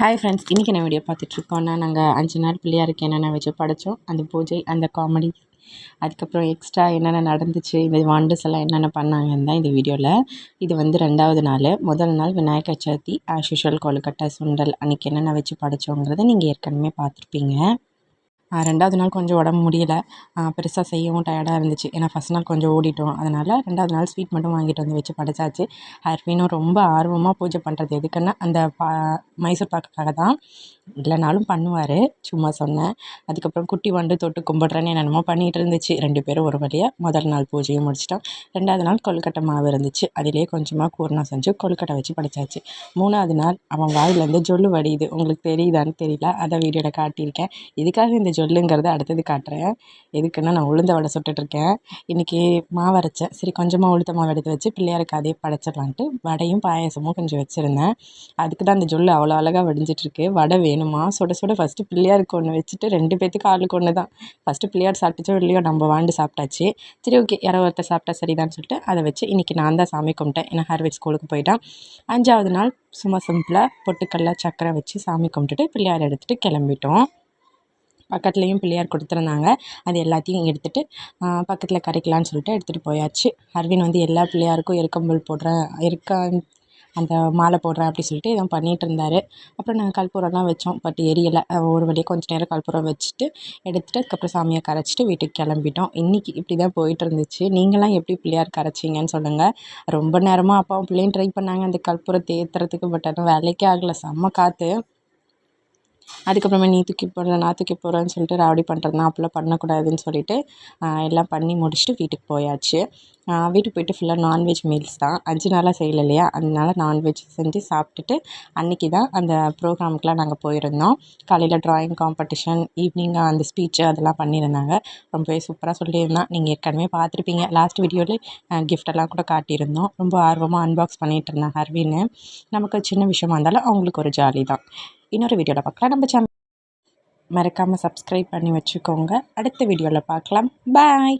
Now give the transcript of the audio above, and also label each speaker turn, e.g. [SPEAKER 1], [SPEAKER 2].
[SPEAKER 1] Hi friends இன்றைக்கி என்ன video பார்த்துட்ருக்கோன்னா நாங்கள் அஞ்சு நாள் பிள்ளையாருக்கு என்னென்ன வச்சு படைச்சோம் அந்த பூஜை அந்த காமெடி அதுக்கப்புறம் எக்ஸ்ட்ரா என்னென்ன நடந்துச்சு இந்த வாண்டர்ஸ் எல்லாம் என்னென்ன பண்ணாங்கன்னு தான் இந்த வீடியோவில் இது வந்து ரெண்டாவது நாள். முதல் நாள் விநாயகர் சதுர்த்தி ஆஸ் யூஷுவல் கொழுக்கட்டை சுண்டல் அன்றைக்கி என்னென்ன வச்சு படைச்சோங்கிறத நீங்கள் ஏற்கனவே பார்த்துருப்பீங்க. ரெண்டாவது நாள் கொஞ்சம் உடம்பு முடியலை. பெருசாக செய்யவும் டயர்டாக இருந்துச்சு. ஏன்னா ஃபஸ்ட் நாள் கொஞ்சம் ஓடிட்டோம். அதனால் ரெண்டாவது நாள் ஸ்வீட் மட்டும் வாங்கிட்டு வந்து வச்சு படைச்சாச்சு. ஹர்வினும் ரொம்ப ஆர்வமாக பூஜை பண்ணுறது எதுக்குன்னா அந்த பா மைசூர் பாக்குக்காக தான் இல்லைனாலும் பண்ணுவார். சும்மா சொன்னேன். அதுக்கப்புறம் குட்டி வண்டு தொட்டு கும்பிட்றேன்னு என்னென்னமோ பண்ணிகிட்டு இருந்துச்சு. ரெண்டு பேரும் ஒரு வழியாக முதல் நாள் பூஜையும் முடிச்சிட்டோம். ரெண்டாவது நாள் கொழுக்கட்டை மாவு இருந்துச்சு. அதிலே கொஞ்சமாக கூர்ணம் செஞ்சு கொழுக்கட்டை வச்சு படைச்சாச்சு. மூணாவது நாள் அவன் வாயிலேருந்து ஜொல்லு வடியுது. உங்களுக்கு தெரியுதான்னு தெரியல. அதை வீடியோவில் காட்டியிருக்கேன். இதுக்காக இந்த ஜொல்லுங்கிறத அடுத்தது காட்டுறேன். எதுக்குன்னா நான் உளுந்த வடை சுட்டுட்ருக்கேன். இன்றைக்கி மாவு அரைச்சேன். சரி கொஞ்சமாக உளுத்த மாவு எடுத்து வச்சு பிள்ளையாருக்கு அதே படைச்சிடலான்ட்டு வடையும் பாயாசமும் கொஞ்சம் வச்சுருந்தேன். அதுக்கு தான் அந்த ஜொல்லு அவ்வளோ அழகாக வடிஞ்சிட்ருக்கு. வடை வேணுமா? சுட சுட ஃபஸ்ட்டு பிள்ளையாருக்கு ஒன்று வச்சுட்டு ரெண்டு பேர்த்துக்கு ஆளுக்கு ஒன்று தான். ஃபஸ்ட்டு பிள்ளையார் சாப்பிட்டுச்சோ இல்லையோ நம்ம வாண்டு சாப்பிட்டாச்சு. சரி ஓகே யாரோ ஒருத்தர் சாப்பிட்டா சரிதான்னு சொல்லிட்டு அதை வச்சு இன்றைக்கி நான் தான் சாமி கும்பிட்டேன். ஏன்னா ஹார்வெட் ஸ்கூலுக்கு போயிட்டான். அஞ்சாவது நாள் சும்மா சிம்பிளாக பொட்டுக்கல்ல சக்கரை வச்சு சாமி கும்பிட்டுட்டு பிள்ளையார் எடுத்துகிட்டு கிளம்பிட்டோம். பக்கத்துலேயும் பிள்ளையார் கொடுத்துருந்தாங்க. அது எல்லாத்தையும் எடுத்துகிட்டு பக்கத்தில் கரைக்கலான்னு சொல்லிட்டு எடுத்துகிட்டு போயாச்சு. அரவிந்த் வந்து எல்லா பிள்ளையாருக்கும் எருக்கம்புல் போடுறேன் எருக்க அந்த மாலை போடுறேன் அப்படி சொல்லிட்டு எதுவும் பண்ணிகிட்டு இருந்தார். அப்புறம் நாங்கள் கற்பூரம்லாம் வச்சோம் பட் எரியலை. ஒரு வழியாக கொஞ்சம் நேரம் கற்பூரம் வச்சுட்டு எடுத்துகிட்டு அதுக்கப்புறம் சாமியை கரைச்சிட்டு வீட்டுக்கு கிளம்பிட்டோம். இன்றைக்கி இப்படி தான் போயிட்டு இருந்துச்சு நீங்களாம் எப்படி பிள்ளையார் கரைச்சிங்கன்னு சொல்லுங்கள் ரொம்ப நேரமாக அப்பாவும் பிள்ளையும் ட்ரை பண்ணாங்க அந்த கற்பூரத்தை ஏற்றுறதுக்கு பட் ஆனால் வேலைக்கே ஆகலை. செம்ம காற்று அதுக்கப்புறமா நீ தூக்கி போடுற நான் தூக்கி போடுறேன்னு சொல்லிட்டு ராவடி பண்ணுறதுனா அப்படிலாம் பண்ணக்கூடாதுன்னு சொல்லிட்டு எல்லாம் பண்ணி முடிச்சுட்டு வீட்டுக்கு போயாச்சு. வீட்டுக்கு போயிட்டு ஃபுல்லாக நான்வெஜ் மீல்ஸ் தான். அஞ்சு நாளாக செய்யலை இல்லையா அதனால நான்வெஜ் செஞ்சு சாப்பிட்டுட்டு அன்றைக்கி தான் அந்த ப்ரோக்ராமுக்கெலாம் நாங்கள் போயிருந்தோம். காலையில் ட்ராயிங் காம்படிஷன் ஈவினிங் அந்த ஸ்பீச்சு அதெல்லாம் பண்ணியிருந்தாங்க. ரொம்பவே சூப்பராக சொல்லியிருந்தான் நீங்கள் ஏற்கனவே பார்த்துருப்பீங்க. லாஸ்ட் வீடியோவில் கிஃப்டெல்லாம் கூட காட்டியிருந்தோம். ரொம்ப ஆர்வமாக அன்பாக்ஸ் பண்ணிகிட்டு இருந்தாங்க ஹர்வின்னு நமக்கு சின்ன விஷயமா இருந்தாலும் அவங்களுக்கு ஒரு ஜாலி தான். இன்னொரு வீடியோவில் பார்க்கலாம். நம்ம சேனல் மறக்காமல் சப்ஸ்கிரைப் பண்ணி வச்சுக்கோங்க. அடுத்த வீடியோவில் பார்க்கலாம். பாய்